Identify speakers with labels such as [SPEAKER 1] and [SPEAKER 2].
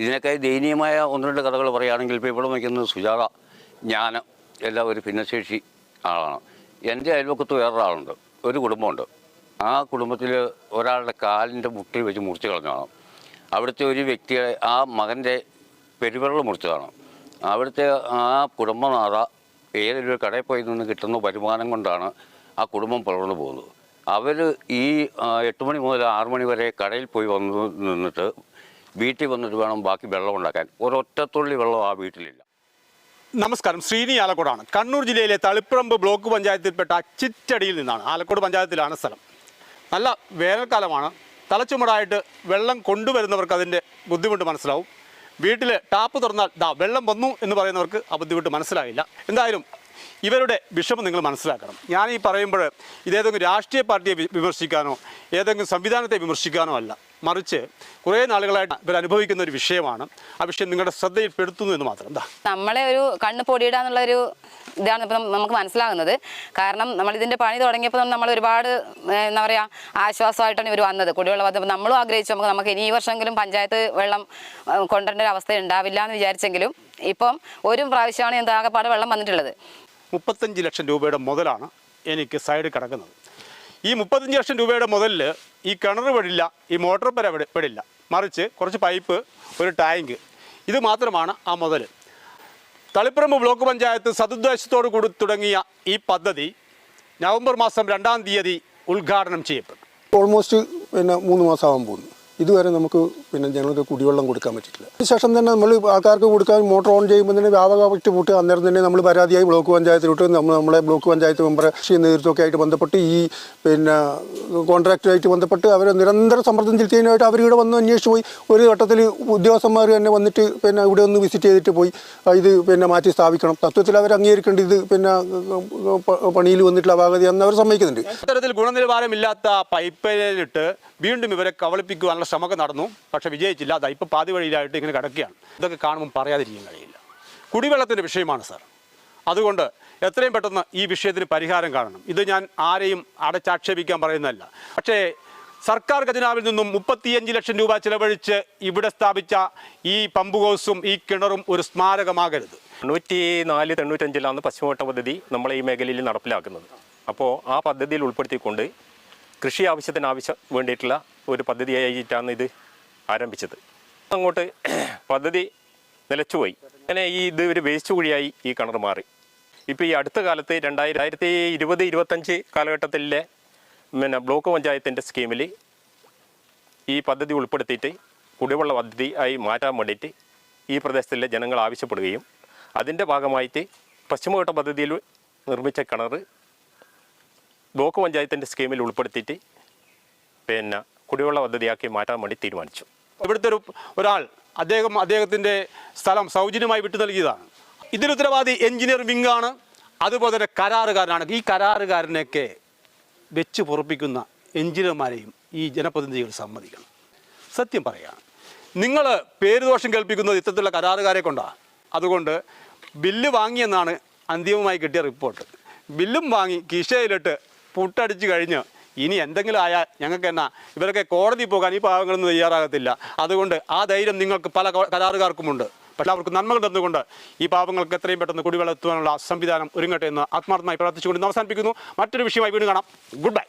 [SPEAKER 1] ഇതിനൊക്കെ ദയനീയമായ ഒന്ന് രണ്ട് കഥകൾ പറയുകയാണെങ്കിൽ ഇപ്പോൾ ഇവിടെ നിൽക്കുന്നത് സുജാത ഞാൻ എല്ലാം ഒരു ഭിന്നശേഷി ആളാണ്. എന്റെ അയൽവക്കത്ത് വേറൊരാളുണ്ട് ഒരു കുടുംബമുണ്ട്. ആ കുടുംബത്തിൽ ഒരാളുടെ കാലിന്റെ മുട്ടിൽ വെച്ച് മുറിച്ച് കളഞ്ഞതാണ്. അവിടുത്തെ ഒരു വ്യക്തിയെ ആ മകന്റെ പെരുവിരൽ മുറിച്ചതാണ്. അവിടുത്തെ ആ കുടുംബനാഥ ഏതൊരു കടയിൽ പോയി നിന്ന് കിട്ടുന്ന വരുമാനം കൊണ്ടാണ് ആ കുടുംബം പുലർന്നു പോകുന്നത്. അവർ ഈ എട്ട് മണി മുതൽ ആറ് മണി വരെ കടയിൽ പോയി വന്ന് നിന്നിട്ട് വീട്ടിൽ വന്നിട്ട് വേണം ബാക്കി വെള്ളം ഉണ്ടാക്കാൻ. ഒരൊറ്റത്തുള്ളി വെള്ളം ആ വീട്ടിലില്ല.
[SPEAKER 2] നമസ്കാരം. ശ്രീനി ആലക്കോടാണ്. കണ്ണൂർ ജില്ലയിലെ തളിപ്പറമ്പ് ബ്ലോക്ക് പഞ്ചായത്തിൽപ്പെട്ട ചിറ്റടിയിൽ നിന്നാണ്. ആലക്കോട് പഞ്ചായത്തിലാണ് സ്ഥലം. നല്ല വേനൽക്കാലമാണ്. തലച്ചുമടായിട്ട് വെള്ളം കൊണ്ടുവരുന്നവർക്ക് അതിന്റെ ബുദ്ധിമുട്ട് മനസ്സിലാവും. വീട്ടിൽ ടാപ്പ് തുറന്നാൽ ദാ വെള്ളം വന്നു എന്ന് പറയുന്നവർക്ക് ആ ബുദ്ധിമുട്ട് മനസ്സിലായില്ല. എന്തായാലും ഇവരുടെ വിഷമം നിങ്ങൾ മനസ്സിലാക്കണം. ഞാൻ ഈ പറയുമ്പോൾ ഇതേതെങ്കിലും രാഷ്ട്രീയ പാർട്ടിയെ വിമർശിക്കാനോ ഏതെങ്കിലും സംവിധാനത്തെ വിമർശിക്കാനോ അല്ല. മറിച്ച് കുറേ നാളുകളായിട്ട് ഇവർ അനുഭവിക്കുന്ന ഒരു വിഷയമാണ്. ആ വിഷയം നിങ്ങളുടെ ശ്രദ്ധയിൽപ്പെടുത്തുന്നു എന്ന് മാത്രം. എന്താ?
[SPEAKER 3] നമ്മളെ ഒരു കണ്ണ് പൊടിയിടാന്നുള്ള ഒരു ഇതാണ് ഇപ്പം നമുക്ക് മനസ്സിലാകുന്നത്. കാരണം നമ്മൾ ഇതിന്റെ പണി തുടങ്ങിയപ്പോൾ നമ്മൾ ഒരുപാട് എന്താ പറയുക ആശ്വാസമായിട്ടാണ് ഇവർ വന്നത്. കുടിവെള്ള പദ്ധതി നമ്മളും ആഗ്രഹിച്ചു നമുക്ക് നമുക്ക് ഇനി ഈ വർഷമെങ്കിലും പഞ്ചായത്ത് വെള്ളം കൊണ്ടുവരേണ്ട ഒരു അവസ്ഥ ഉണ്ടാവില്ല എന്ന് വിചാരിച്ചെങ്കിലും ഇപ്പം ഒരു പ്രാവശ്യമാണ് എന്താ ആകെപ്പാട് വെള്ളം വന്നിട്ടുള്ളത്.
[SPEAKER 2] മുപ്പത്തഞ്ച് ലക്ഷം രൂപയുടെ മുതലാണ് എനിക്ക് സൈഡ് കിടക്കുന്നത്. ഈ മുപ്പത്തഞ്ച് ലക്ഷം രൂപയുടെ മുതലിൽ ഈ കിണർ പെടില്ല ഈ മോട്ടോർ പെര പെടി- പെടില്ല. മറിച്ച് കുറച്ച് പൈപ്പ് ഒരു ടാങ്ക്. ഇത് മാത്രമാണ് ആ മുതൽ തളിപ്പറമ്പ് ബ്ലോക്ക് പഞ്ചായത്ത് സതുദ്ദേശത്തോട് കൂടി തുടങ്ങിയ ഈ പദ്ധതി നവംബർ മാസം രണ്ടാം തീയതി ഉദ്ഘാടനം ചെയ്യപ്പെട്ടു
[SPEAKER 4] ഓൾമോസ്റ്റ് പിന്നെ മൂന്ന് മാസമാകാൻ പോകുന്നു. ഇതുവരെ നമുക്ക് പിന്നെ ഞങ്ങൾക്ക് കുടിവെള്ളം കൊടുക്കാൻ പറ്റിയിട്ടില്ല. അതിനുശേഷം തന്നെ നമ്മൾ ആൾക്കാർക്ക് കൊടുക്കാൻ മോട്ടോർ ഓൺ ചെയ്യുമ്പോൾ തന്നെ വ്യാപകമായിട്ട് പൂട്ട് അന്നേരം തന്നെ നമ്മൾ പരാതിയായി ബ്ലോക്ക് പഞ്ചായത്തിലോട്ട് നമ്മൾ നമ്മളെ ബ്ലോക്ക് പഞ്ചായത്ത് മെമ്പർ കൃഷി നേതൃത്വമൊക്കെ ആയിട്ട് ബന്ധപ്പെട്ട് ഈ പിന്നെ കോൺട്രാക്റ്റുമായിട്ട് ബന്ധപ്പെട്ട് അവർ നിരന്തരം സമ്മർദ്ദം ചെലുത്തിയതിനായിട്ട് അവരിവിടെ വന്ന് അന്വേഷിച്ച് പോയി. ഒരു ഘട്ടത്തിൽ ഉദ്യോഗസ്ഥന്മാർ തന്നെ വന്നിട്ട് പിന്നെ ഇവിടെ ഒന്ന് വിസിറ്റ് ചെയ്തിട്ട് പോയി. ഇത് പിന്നെ മാറ്റി സ്ഥാപിക്കണം. തത്വത്തിൽ അവർ അംഗീകരിക്കേണ്ട ഇത് പിന്നെ പണിയിൽ വന്നിട്ടുള്ള അപാകതയാണെന്ന് അവർ സമ്മതിക്കുന്നുണ്ട്.
[SPEAKER 2] ഇത്തരത്തിൽ ഗുണനിലവാരമില്ലാത്ത പൈപ്പിലിട്ട് വീണ്ടും ഇവരെ കവളിപ്പിക്കുവാനുള്ള ശ്രമമൊക്കെ നടന്നു. പക്ഷെ വിജയിച്ചില്ല അതാ ഇപ്പോൾ പാതി വഴിയിലായിട്ട് ഇങ്ങനെ കിടക്കുകയാണ്. ഇതൊക്കെ കാണുമ്പോൾ പറയാതിരിക്കാൻ കഴിയില്ല. കുടിവെള്ളത്തിന്റെ വിഷയമാണ് സാർ. അതുകൊണ്ട് എത്രയും പെട്ടെന്ന് ഈ വിഷയത്തിന് പരിഹാരം കാണണം. ഇത് ഞാൻ ആരെയും അടച്ചാക്ഷേപിക്കാൻ പറയുന്നതല്ല. പക്ഷേ സർക്കാർ ഖജനാവിൽ നിന്നും മുപ്പത്തിയഞ്ച് ലക്ഷം രൂപ ചിലവഴിച്ച് ഇവിടെ സ്ഥാപിച്ച ഈ പമ്പ് ഹൗസും ഈ കിണറും ഒരു സ്മാരകമാകരുത്.
[SPEAKER 5] തൊണ്ണൂറ്റി നാല് തൊണ്ണൂറ്റഞ്ചിലാണ് പശ്ചിമഘട്ട പദ്ധതി നമ്മൾ ഈ മേഖലയിൽ നടപ്പിലാക്കുന്നത്. അപ്പോൾ ആ പദ്ധതിയിൽ ഉൾപ്പെടുത്തിക്കൊണ്ട് കൃഷി ആവശ്യത്തിന് ആവശ്യം വേണ്ടിയിട്ടുള്ള ഒരു പദ്ധതിയായിട്ടാണ് ഇത് ആരംഭിച്ചത്. അങ്ങോട്ട് പദ്ധതി നിലച്ചുപോയി. അങ്ങനെ ഈ ഇത് ഒരു വേസ്റ്റ് കുഴിയായി ഈ കിണർ മാറി. ഇപ്പോൾ ഈ അടുത്ത കാലത്ത് രണ്ടായിരത്തി ഇരുപത് ഇരുപത്തഞ്ച് കാലഘട്ടത്തിലെ പിന്നെ ബ്ലോക്ക് പഞ്ചായത്തിന്റെ സ്കീമിൽ ഈ പദ്ധതി ഉൾപ്പെടുത്തിയിട്ട് കുടിവെള്ള പദ്ധതി ആയി മാറ്റാൻ വേണ്ടിയിട്ട് ഈ പ്രദേശത്തിലെ ജനങ്ങൾ ആവശ്യപ്പെടുകയും അതിന്റെ ഭാഗമായിട്ട് പശ്ചിമഘട്ട പദ്ധതിയിൽ നിർമ്മിച്ച കിണർ ബ്ലോക്ക് പഞ്ചായത്തിന്റെ സ്കീമിൽ ഉൾപ്പെടുത്തിയിട്ട് പിന്നെ കുടിവെള്ള പദ്ധതിയാക്കി മാറ്റാൻ വേണ്ടി തീരുമാനിച്ചു.
[SPEAKER 2] ഇവിടുത്തെ ഒരു ഒരാൾ അദ്ദേഹം അദ്ദേഹത്തിന്റെ സ്ഥലം സൗജന്യമായി വിട്ടു നൽകിയതാണ്. ഇതിന് ഉത്തരവാദി എഞ്ചിനീയർ വിങ്ങാണ് അതുപോലെ തന്നെ കരാറുകാരനാണ്. ഈ കരാറുകാരനെയൊക്കെ വെച്ച് പൊറപ്പിക്കുന്ന എഞ്ചിനീയർമാരെയും ഈ ജനപ്രതിനിധികൾ സമ്മതിക്കണം. സത്യം പറയുകയാണ് നിങ്ങൾ പേരുദോഷം കേൾപ്പിക്കുന്നത് ഇത്തരത്തിലുള്ള കരാറുകാരെ കൊണ്ടാണ് അതുകൊണ്ട് ബില്ല് വാങ്ങിയെന്നാണ് അന്തിമമായി കിട്ടിയ റിപ്പോർട്ട്. ബില്ലും വാങ്ങി കീശയിലിട്ട് പുട്ടടിച്ച് കഴിഞ്ഞ് ഇനി എന്തെങ്കിലും ആയാൽ ഞങ്ങൾക്ക് എന്നാ? ഇവരൊക്കെ കോടതി പോകാൻ ഈ പാവങ്ങളൊന്നും തയ്യാറാകത്തില്ല. അതുകൊണ്ട് ആ ധൈര്യം നിങ്ങൾക്ക് പല കരാറുകാർക്കുമുണ്ട്. പക്ഷേ അവർക്ക് നന്മകൾ തന്നുകൊണ്ട് ഈ പാവങ്ങൾക്ക് എത്രയും പെട്ടെന്ന് കുടിവെള്ളം എത്തുവാനുള്ള സംവിധാനം ഒരുങ്ങട്ടെ എന്ന് ആത്മാർത്ഥമായി പ്രാർത്ഥിച്ചുകൊണ്ട് അവസാനിപ്പിക്കുന്നു. മറ്റൊരു വിഷയമായി വീണ്ടും കാണാം. Good bye